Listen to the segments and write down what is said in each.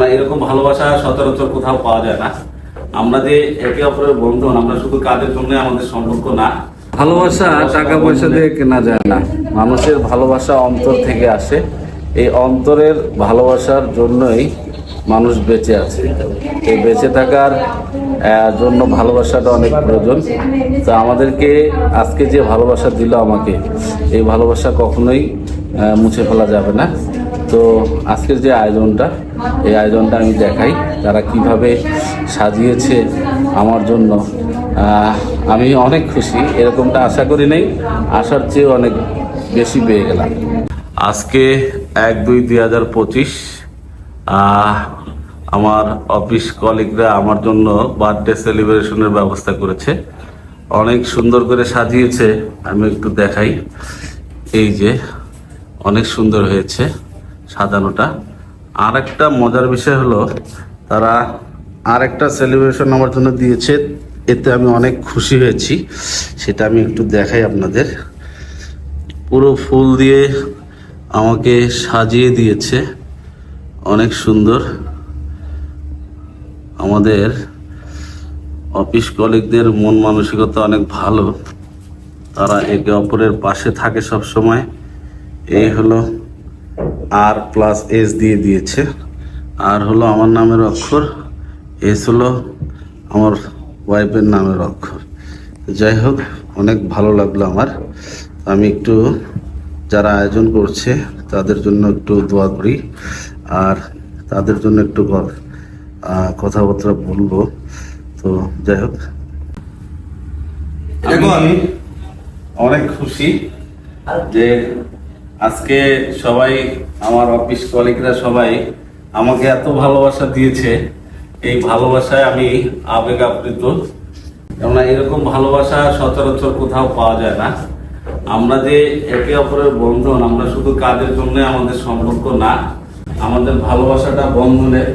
কেননা এরকম ভালোবাসা সচরাচর কোথাও পাওয়া যায় না। আমরা যে একে অপরের বন্ধু, আমরা শুধু কাজের জন্য আমাদের সম্পর্ক না। ভালোবাসা টাকা পয়সা দিয়ে কেনা যায় না। মানুষের ভালোবাসা অন্তর থেকে আসে। এই অন্তরের ভালোবাসার জন্যই মানুষ বেঁচে আছে। এই বেঁচে থাকার জন্য ভালোবাসাটা অনেক প্রয়োজন। তো আমাদেরকে আজকে যে ভালোবাসা দিল আমাকে, এই ভালোবাসা কখনোই মুছে ফেলা যাবে না। তো আজকের যে আয়োজনটা, এই আয়োজনটা আমি দেখাই, তারা কীভাবে সাজিয়েছে আমার জন্য। আমি অনেক খুশি, এরকমটা আশা করি নাই আসার চেয়ে অনেক বেশি পেয়ে গেলাম। আজকে এক দুই দুই হাজার পঁচিশ আমার অফিস কলিগরা আমার জন্য বার্থডে সেলিব্রেশনের ব্যবস্থা করেছে। অনেক সুন্দর করে সাজিয়েছে, আমি একটু দেখাই। এই যে, অনেক সুন্দর হয়েছে। সাজানোটা। আর একটা মজার বিষয় হলো, তারা আর একটা সেলিব্রেশন আমার জন্য দিয়েছে। এতে আমি অনেক খুশি হয়েছি। সেটা আমি একটু দেখাই আপনাদের। পুরো ফুল দিয়ে আমাকে সাজিয়ে দিয়েছে। অনেক সুন্দর। আমাদের অফিস কলিগদের মন মানসিকতা অনেক ভালো। তারা একে অপরের পাশে থাকে সব সময় এই হলো আর প্লাস এস দিয়ে দিয়েছে। আর হলো আমার নামের অক্ষর এস হলো আমার ওয়াইফের নামের অক্ষর। যাই হোক অনেক ভালো লাগল আমার। আমি একটু যারা আয়োজন করছে তাদের জন্য একটু দোয়া করি। আর তাদের জন্য একটু কথাবার্তা বলব। তো যাই হোক। আমি অনেক খুশি যে আজকে সবাই, আমার অফিস কলিগরা সবাই আমাকে এত ভালোবাসা দিয়েছে। এই ভালোবাসায় আমি আবেগ আপ্লুত কেননা এরকম ভালোবাসা সচরাচর কোথাও পাওয়া যায় না। আমরা যে একে অপরের বন্ধন, আমরা শুধু কাজের জন্য আমাদের সম্পর্ক না, আমাদের ভালোবাসাটা বন্ধনের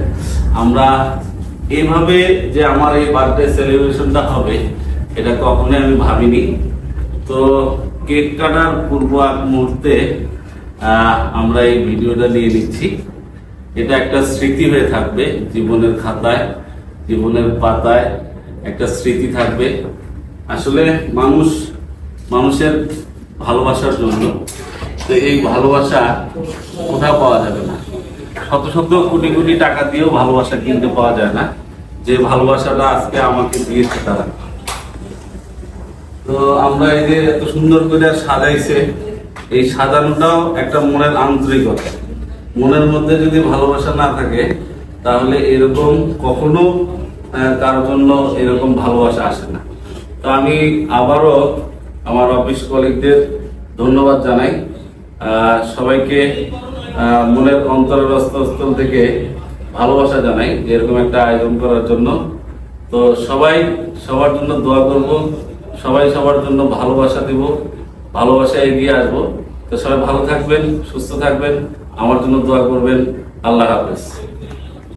আমরা এইভাবে যে আমার এই বার্থডে সেলিব্রেশনটা হবে, এটা কখনোই আমি ভাবিনি। তো কেক কাটার পূর্ব আগ মুহূর্তে আমরা এই ভিডিওটা নিয়ে নিচ্ছি। এটা একটা স্মৃতি হয়ে থাকবে জীবনের খাতায়, জীবনের পাতায় একটা স্মৃতি থাকবে। আসলে মানুষ, মানুষের ভালোবাসার জন্য তো এই ভালোবাসা কোথাও পাওয়া যাবে না। শত শত কোটি কোটি টাকা দিয়েও ভালোবাসা কিনতে পাওয়া যায় না। যে ভালোবাসাটা আজকে আমাকে দিয়েছে তারা। তো আমরা এই যে এত সুন্দর করে সাজাইছে এই সাজানোটাও একটা মনের আন্তরিকতা। মনের মধ্যে যদি ভালোবাসা না থাকে, তাহলে এরকম কখনো কারোর জন্য এরকম ভালোবাসা আসে না। তো আমি আবারও আমার অফিস কলিগদের ধন্যবাদ জানাই। সবাইকে মনের অন্তরের স্থল থেকে ভালোবাসা জানাই, এরকম একটা আয়োজন করার জন্য। তো সবাই সবার জন্য দোয়া করব, সবাই সবার জন্য ভালোবাসা দিব। ভালোবাসা এগিয়ে আসব। তো সবাই ভালো থাকবেন, সুস্থ থাকবেন। আমার জন্য দোয়া করবেন। আল্লাহ হাফেজ।